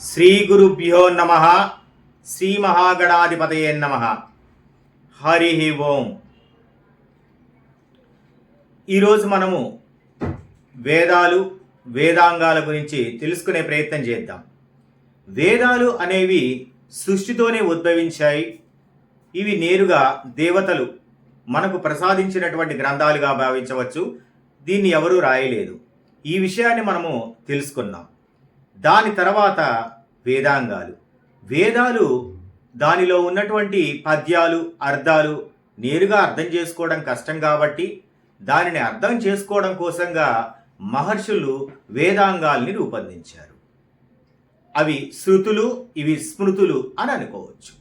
శ్రీ గురుభ్యో నమ. శ్రీ మహాగణాధిపతయే నమ. హరి ఓం. ఈరోజు మనము వేదాలు వేదాంగాల గురించి తెలుసుకునే ప్రయత్నం చేద్దాం. వేదాలు అనేవి సృష్టితోనే ఉద్భవించాయి. ఇవి నేరుగా దేవతలు మనకు ప్రసాదించినటువంటి గ్రంథాలుగా భావించవచ్చు. దీన్ని ఎవరూ రాయలేదు. ఈ విషయాన్ని మనము తెలుసుకున్నాం. దాని తర్వాత వేదాంగాలు. వేదాలు దానిలో ఉన్నటువంటి పద్యాలు అర్థాలు నేరుగా అర్థం చేసుకోవడం కష్టం కాబట్టి దానిని అర్థం చేసుకోవడం కోసంగా మహర్షులు వేదాంగాల్ని రూపొందించారు. అవి శృతులు ఇవి స్మృతులు అని అనుకోవచ్చు.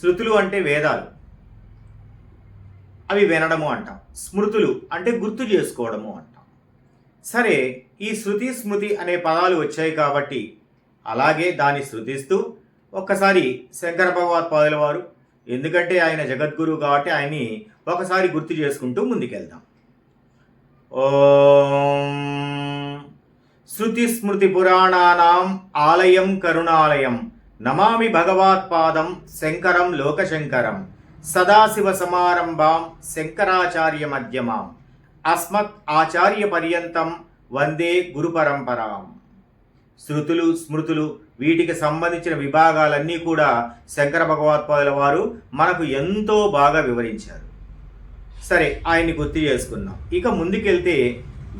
శృతులు అంటే వేదాలు. అవి వినడము అంటాం. స్మృతులు అంటే గుర్తు చేసుకోవడము అంటాం. సరే ఈ శృతి స్మృతి అనే పదాలు వచ్చాయి కాబట్టి అలాగే దాన్ని శృతిస్తూ ఒక్కసారి శంకర భగవత్పాదుల వారు ఎందుకంటే ఆయన జగద్గురు కాబట్టి ఆయన్ని ఒకసారి గుర్తు చేసుకుంటూ ముందుకెళ్దాం. ఓం శృతి స్మృతి పురాణానాం ఆలయం కరుణాలయం నమామి భగవత్పాదం శంకరం లోకశంకరం సదాశివ సమారంభాం శంకరాచార్య మధ్యమాం. అస్మత్ ఆచార్య పర్యంతం వందే గురు పరంపరాం శృతులు స్మృతులు వీటికి సంబంధించిన విభాగాలన్నీ కూడా శంకర భగవత్పాదుల వారు మనకు ఎంతో బాగా వివరించారు. సరే ఆయన్ని గుర్తు చేసుకున్నాం ఇక ముందుకెళ్తే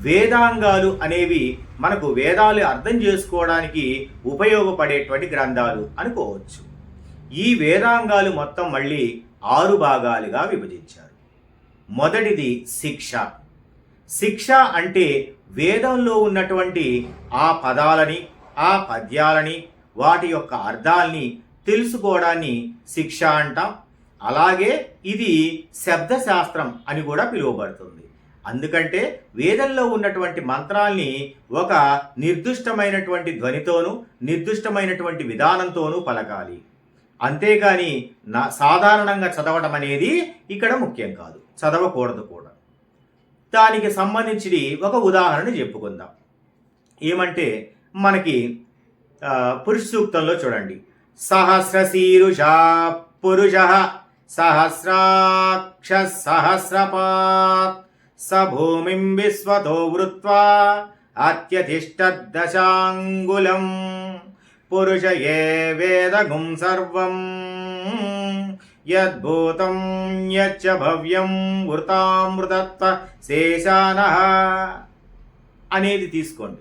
వేదాంగాలు అనేవి మనకు వేదాలు అర్థం చేసుకోవడానికి ఉపయోగపడేటువంటి గ్రంథాలు అనుకోవచ్చు. ఈ వేదాంగాలు మొత్తం మళ్ళీ ఆరు భాగాలుగా విభజించారు. మొదటిది శిక్ష. శిక్ష అంటే వేదంలో ఉన్నటువంటి ఆ పదాలని ఆ పద్యాలని వాటి యొక్క అర్థాల్ని తెలుసుకోవడాన్ని శిక్ష అంటాం. అలాగే ఇది శబ్దశాస్త్రం అని కూడా పిలువబడుతుంది. అందుకంటే వేదంలో ఉన్నటువంటి మంత్రాల్ని ఒక నిర్దిష్టమైనటువంటి ధ్వనితోనూ నిర్దిష్టమైనటువంటి విధానంతోనూ పలకాలి. అంతేగాని నా సాధారణంగా చదవడం అనేది ఇక్కడ ముఖ్యం కాదు. చదవకూడదు కూడా. దానికి సంబంధించి ఒక ఉదాహరణ చెప్పుకుందాం. ఏమంటే మనకి పురుష సూక్తంలో చూడండి. సహస్రశీరుష పురుష సహస్రాక్ష సహస్రపాత్ స భూమిం విశ్వతో వృత్వా అత్యతిష్టదశాంగులం పురుష ఏ వేదగుం సర్వం యద్భూతం యచ్చ భవ్యం వృతామృతత్వ శేషాన అనేది తీసుకోండి.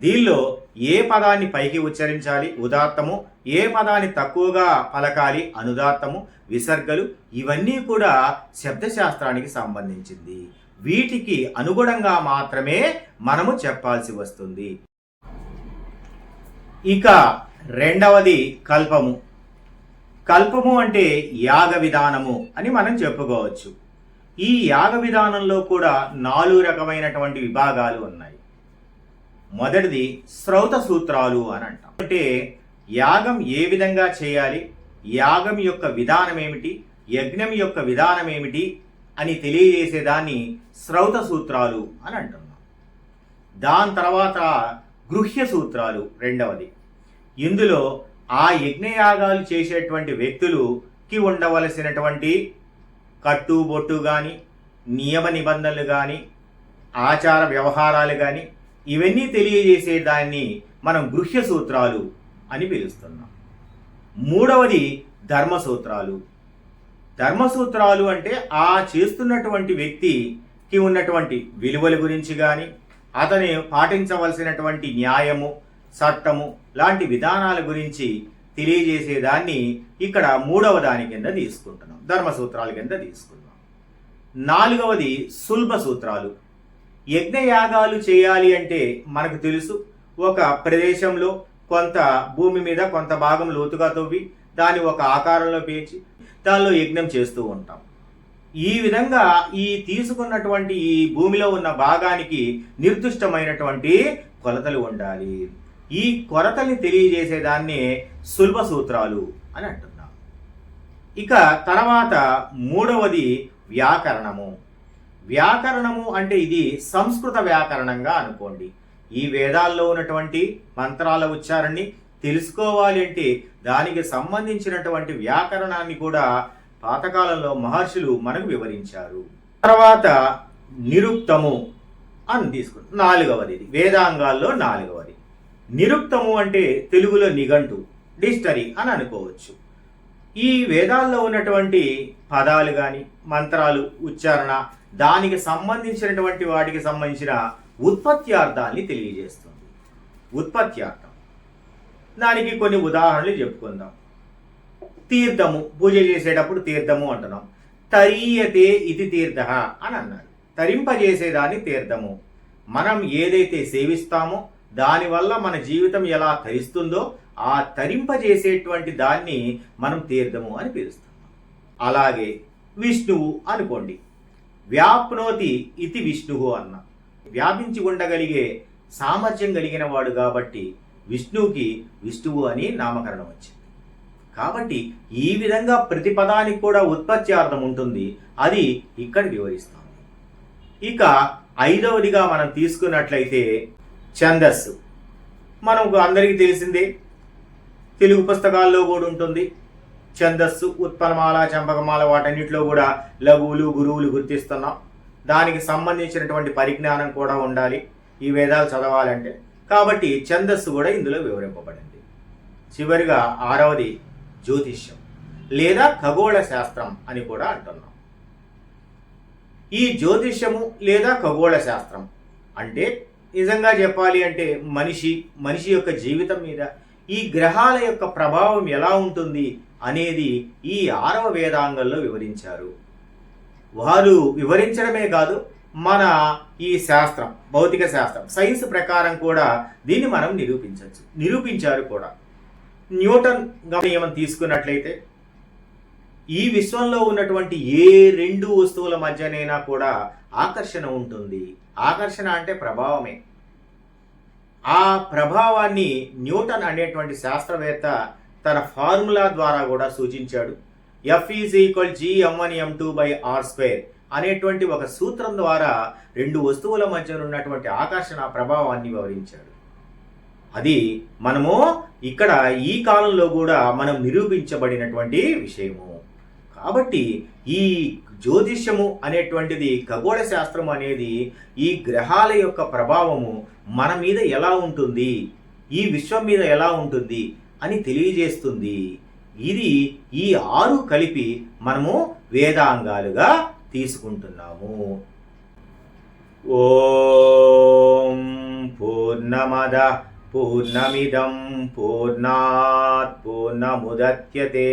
దీనిలో ఏ పదాన్ని పైకి ఉచ్చరించాలి? ఉదాత్తము. ఏ పదాన్ని తక్కువగా పలకాలి? అనుదాత్తము. విసర్గలు. ఇవన్నీ కూడా శబ్దశాస్త్రానికి సంబంధించింది. వీటికి అనుగుణంగా మాత్రమే మనము చెప్పాల్సి వస్తుంది. ఇక రెండవది కల్పము. కల్పము అంటే యాగ విధానము అని మనం చెప్పుకోవచ్చు. ఈ యాగ విధానంలో కూడా నాలుగు రకమైనటువంటి విభాగాలు ఉన్నాయి. మొదటిది శ్రౌత సూత్రాలు అని అంటాం. అంటే యాగం ఏ విధంగా చేయాలి యాగం యొక్క విధానం ఏమిటి యజ్ఞం యొక్క విధానం ఏమిటి అని తెలియజేసేదాన్ని శ్రౌత సూత్రాలు అని అంటున్నాం దాని తర్వాత గృహ్య సూత్రాలు రెండవది. ఇందులో ఆ యజ్ఞయాగాలు చేసేటువంటి వ్యక్తులుకి ఉండవలసినటువంటి కట్టుబొట్టు కానీ నియమ నిబంధనలు కానీ ఆచార వ్యవహారాలు కానీ ఇవన్నీ తెలియజేసే దాన్ని మనం గృహ్య సూత్రాలు అని పిలుస్తున్నాం. మూడవది ధర్మసూత్రాలు. ధర్మసూత్రాలు అంటే ఆ చేస్తున్నటువంటి వ్యక్తికి ఉన్నటువంటి విలువల గురించి కానీ అతని పాటించవలసినటువంటి న్యాయము చట్టము లాంటి విధానాల గురించి తెలియజేసేదాన్ని ఇక్కడ మూడవ దాని కింద తీసుకుంటున్నాం. ధర్మసూత్రాల కింద తీసుకున్నాం నాలుగవది సుల్భ సూత్రాలు. యజ్ఞయాగాలు చేయాలి అంటే మనకు తెలుసు ఒక ప్రదేశంలో కొంత భూమి మీద కొంత భాగం లోతుగా తవ్వి దాన్ని ఒక ఆకారంలో పేర్చి దానిలో యజ్ఞం చేస్తూ ఉంటాం. ఈ విధంగా ఈ తీసుకున్నటువంటి ఈ భూమిలో ఉన్న భాగానికి నిర్దిష్టమైనటువంటి కొలతలు ఉండాలి. ఈ కొలతల్ని తెలియజేసేదాన్నే సులభ సూత్రాలు అని అంటున్నాం. ఇక తర్వాత మూడవది వ్యాకరణము. వ్యాకరణము అంటే ఇది సంస్కృత వ్యాకరణంగా అనుకోండి. ఈ వేదాల్లో ఉన్నటువంటి మంత్రాల ఉచ్చారణని తెలుసుకోవాలి అంటే దానికి సంబంధించినటువంటి వ్యాకరణాన్ని కూడా పాతకాలంలో మహర్షులు మనకు వివరించారు. తర్వాత నిరుక్తము అని తీసుకుంటాం. నాలుగవది ఇది. వేదాంగాల్లో నాలుగవది. నిరుక్తము అంటే తెలుగులో నిఘంటు డిస్టరీ అని అనుకోవచ్చు. ఈ వేదాల్లో ఉన్నటువంటి పదాలు కానీ మంత్రాలు ఉచ్చారణ దానికి సంబంధించినటువంటి వాటికి సంబంధించిన ఉత్పత్తి అర్థాన్ని తెలియజేస్తుంది. ఉత్పత్తి అర్థం దానికి కొన్ని ఉదాహరణలు చెప్పుకుందాం. తీర్థము పూజ చేసేటప్పుడు తీర్థము అంటున్నాం. తరీయతే ఇది తీర్థ అని అన్నారు. తరింపజేసేదాన్ని తీర్థము. మనం ఏదైతే సేవిస్తామో దానివల్ల మన జీవితం ఎలా తరిస్తుందో ఆ తరింపజేసేటువంటి దాన్ని మనం తీర్థము అని పిలుస్తాం. అలాగే విష్ణువు అనుకోండి. వ్యాప్నోతి ఇది విష్ణువు అన్న. వ్యాపించి ఉండగలిగే సామర్థ్యం కలిగిన వాడు కాబట్టి విష్ణువుకి విష్ణువు అని నామకరణం వచ్చింది. కాబట్టి ఈ విధంగా ప్రతి పదానికి కూడా అర్థం ఉంటుంది. అది ఇక్కడ వివరిస్తాం. ఇక ఐదవదిగా మనం తీసుకున్నట్లయితే ఛందస్సు. మనకు అందరికీ తెలిసిందే తెలుగు పుస్తకాల్లో కూడా ఉంటుంది. ఛందస్సు ఉత్పలమాల చంపకమాల వాటన్నిటిలో కూడా లఘువులు గురువులు గుర్తిస్తున్నాం. దానికి సంబంధించినటువంటి పరిజ్ఞానం కూడా ఉండాలి. ఈ వేదాలు చదవాలంటే. కాబట్టి ఛందస్సు కూడా ఇందులో వివరింపబడింది. చివరిగా ఆరవది జ్యోతిష్యం. లేదా ఖగోళ శాస్త్రం అని కూడా అంటున్నాం. ఈ జ్యోతిష్యము లేదా ఖగోళ శాస్త్రం అంటే నిజంగా చెప్పాలి అంటే మనిషి మనిషి యొక్క జీవితం మీద ఈ గ్రహాల యొక్క ప్రభావం ఎలా ఉంటుంది అనేది ఈ ఆరవ వేదాంగంలో వివరించారు. వారు వివరించడమే కాదు మన ఈ శాస్త్రం భౌతిక శాస్త్రం సైన్స్ ప్రకారం కూడా దీన్ని మనం నిరూపించవచ్చు నిరూపించారు కూడా. న్యూటన్ నియమం తీసుకున్నట్లయితే ఈ విశ్వంలో ఉన్నటువంటి ఏ రెండు వస్తువుల మధ్యనైనా కూడా ఆకర్షణ ఉంటుంది. ఆకర్షణ అంటే ప్రభావమే. ఆ ప్రభావాన్ని న్యూటన్ అనేటువంటి శాస్త్రవేత్త తన ఫార్ములా ద్వారా కూడా సూచించాడు. F is equal G M one M two by R square అనేటువంటి ఒక సూత్రం ద్వారా రెండు వస్తువుల మధ్య ఉన్నటువంటి ఆకర్షణ ప్రభావాన్ని వివరించాడు. అది మనము ఇక్కడ ఈ కాలంలో కూడా మనం నిరూపించబడినటువంటి విషయము. కాబట్టి ఈ జ్యోతిష్యము అనేటువంటిది ఖగోళ శాస్త్రం అనేది ఈ గ్రహాల యొక్క ప్రభావము మన మీద ఎలా ఉంటుంది ఈ విశ్వం మీద ఎలా ఉంటుంది అని తెలియజేస్తుంది. ఇది ఈ ఆరు కలిపి మనము వేదాంగాలుగా తీసుకుంటున్నాము. ఓం పూర్ణమద పూర్ణమిదం పూర్ణాత్ పూర్ణముద్యతే.